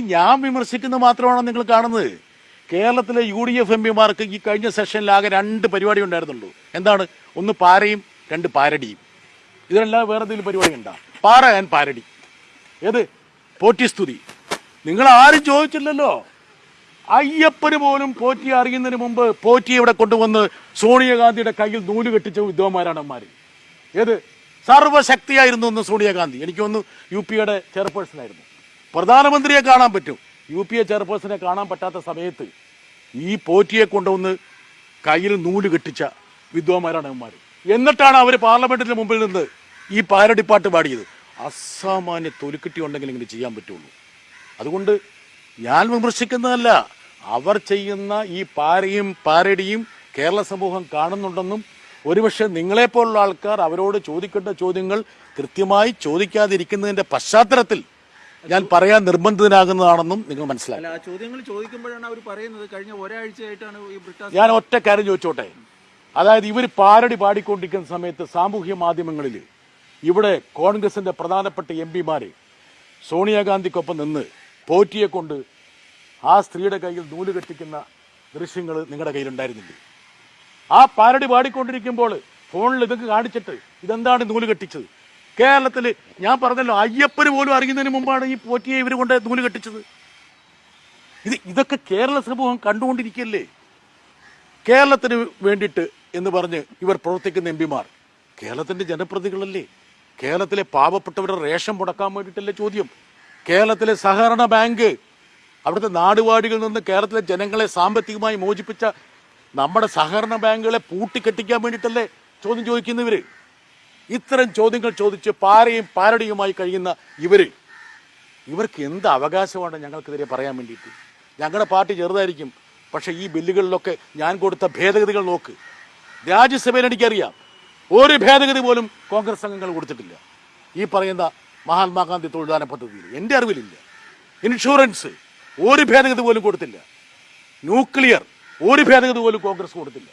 ഞാൻ വിമർശിക്കുന്നത് മാത്രമാണോ നിങ്ങൾ കാണുന്നത്? കേരളത്തിലെ യു ഡി എഫ് എം പിമാർക്ക് ഈ കഴിഞ്ഞ സെഷനിൽ ആകെ രണ്ട് പരിപാടി ഉണ്ടായിരുന്നുള്ളൂ. എന്താണ്? ഒന്ന് പാരയും രണ്ട് പാരടിയും. ഇതിനെല്ലാം വേറെ എന്തെങ്കിലും പരിപാടി ഉണ്ടാ? പാറ ആൻഡ് പാരടി. ഏത്? പോറ്റിസ്തുതി നിങ്ങൾ ആരും ചോദിച്ചില്ലല്ലോ. അയ്യപ്പന് പോലും പോറ്റി അറിയുന്നതിന് മുമ്പ് പോറ്റി ഇവിടെ കൊണ്ടുവന്ന് സോണിയാഗാന്ധിയുടെ കയ്യിൽ നൂൽ കെട്ടിച്ച വിദ്വാന്മാരാണ് അമ്മമാർ ഏത്? സർവശക്തിയായിരുന്നു ഒന്ന് സോണിയാഗാന്ധി. എനിക്കൊന്ന് യു പിയുടെ ചെയർപേഴ്സൺ ആയിരുന്നു. പ്രധാനമന്ത്രിയെ കാണാൻ പറ്റും. യു പി എ ചെയർപേഴ്സണെ കാണാൻ പറ്റാത്ത സമയത്ത് ഈ പോറ്റിയെ കൊണ്ടുവന്ന് കയ്യിൽ നൂൽ കെട്ടിച്ച വിദ്വാന്മാരാണ് അവന്മാർ എന്നിട്ടാണ് അവർ പാർലമെന്റിന് മുമ്പിൽ നിന്ന് ഈ പാരടിപ്പാട്ട് പാടിയത്. അസാമാന്യ തൊലിക്കെട്ടി ഉണ്ടെങ്കിൽ ഇങ്ങനെ ചെയ്യാൻ പറ്റുള്ളൂ. അതുകൊണ്ട് ഞാൻ വിമർശിക്കുന്നതല്ല. അവർ ചെയ്യുന്ന ഈ പാരയും പാരടിയും കേരള സമൂഹം കാണുന്നുണ്ടെന്നും ഒരുപക്ഷെ നിങ്ങളെപ്പോലുള്ള ആൾക്കാർ അവരോട് ചോദിക്കേണ്ട ചോദ്യങ്ങൾ കൃത്യമായി ചോദിക്കാതിരിക്കുന്നതിന്റെ പശ്ചാത്തലത്തിൽ ഞാൻ പറയാൻ നിർബന്ധിതനാകുന്നതാണെന്നും നിങ്ങൾ മനസ്സിലാക്കി. ആ ചോദ്യങ്ങൾ ചോദിക്കുമ്പോഴാണ് അവർ പറയുന്നത്. കഴിഞ്ഞ ഒരാഴ്ചയായിട്ടാണ് ഈ ബ്രിട്ടാസ് ഞാൻ ഒറ്റ കാര്യം ചോദിച്ചോട്ടെ? അതായത് ഇവർ പാരടി പാടിക്കൊണ്ടിരിക്കുന്ന സമയത്ത് സാമൂഹ്യ മാധ്യമങ്ങളിൽ ഇവിടെ കോൺഗ്രസിന്റെ പ്രധാനപ്പെട്ട എം പിമാര് സോണിയാഗാന്ധിക്കൊപ്പം നിന്ന് പോറ്റിയെ കൊണ്ട് ആ സ്ത്രീയുടെ കയ്യിൽ നൂൽ കെട്ടിക്കുന്ന ദൃശ്യങ്ങൾ നിങ്ങളുടെ കയ്യിലുണ്ടായിരുന്നില്ലേ? ആ പാരടി പാടിക്കൊണ്ടിരിക്കുമ്പോൾ ഫോണിൽ ഇതൊക്കെ കാണിച്ചിട്ട് ഇതെന്താണ് നൂൽ കെട്ടിച്ചത്? കേരളത്തിൽ ഞാൻ പറഞ്ഞല്ലോ അയ്യപ്പന് പോലും അറിയുന്നതിന് മുമ്പാണ് ഈ പോറ്റിയെ ഇവർ കൊണ്ട് നൂൽ കെട്ടിച്ചത്. ഇത് ഇതൊക്കെ കേരള സമൂഹം കണ്ടുകൊണ്ടിരിക്കല്ലേ? കേരളത്തിന് വേണ്ടിയിട്ട് എന്ന് പറഞ്ഞ് ഇവർ പ്രവർത്തിക്കുന്ന എം പിമാർ. കേരളത്തിന്റെ ജനപ്രതികളല്ലേ കേരളത്തിലെ പാവപ്പെട്ടവരുടെ റേഷൻ മുടക്കാൻ വേണ്ടിയിട്ടല്ലേ ചോദ്യം? കേരളത്തിലെ സഹകരണ ബാങ്ക് അവിടുത്തെ നാടുവാടികളിൽ നിന്ന് കേരളത്തിലെ ജനങ്ങളെ സാമ്പത്തികമായി മോചിപ്പിച്ച നമ്മുടെ സഹകരണ ബാങ്കുകളെ പൂട്ടിക്കെട്ടിക്കാൻ വേണ്ടിയിട്ടല്ലേ ചോദ്യം ചോദിക്കുന്നവര്? ഇത്തരം ചോദ്യങ്ങൾ ചോദിച്ച് പാരയും പാരടിയുമായി കഴിയുന്ന ഇവർ ഇവർക്ക് എന്ത് അവകാശമാണ് ഞങ്ങൾക്കെതിരെ പറയാൻ വേണ്ടിയിട്ട്? ഞങ്ങളുടെ പാർട്ടി ചെറുതായിരിക്കും പക്ഷേ ഈ ബില്ലുകളിലൊക്കെ ഞാൻ കൊടുത്ത ഭേദഗതികൾ നോക്ക്. രാജ്യസഭയിൽ എനിക്കറിയാം ഒരു ഭേദഗതി പോലും കോൺഗ്രസ് അംഗങ്ങൾ കൊടുത്തിട്ടില്ല. ഈ പറയുന്ന മഹാത്മാഗാന്ധി തൊഴിലാന പദ്ധതിയിൽ. എന്റെ അറിവിലില്ല. ഇൻഷുറൻസ് ഒരു ഭേദഗതി പോലും കൊടുത്തില്ല. ന്യൂക്ലിയർ ഒരു ഭേദഗതി പോലും കോൺഗ്രസ് കൊടുത്തില്ല.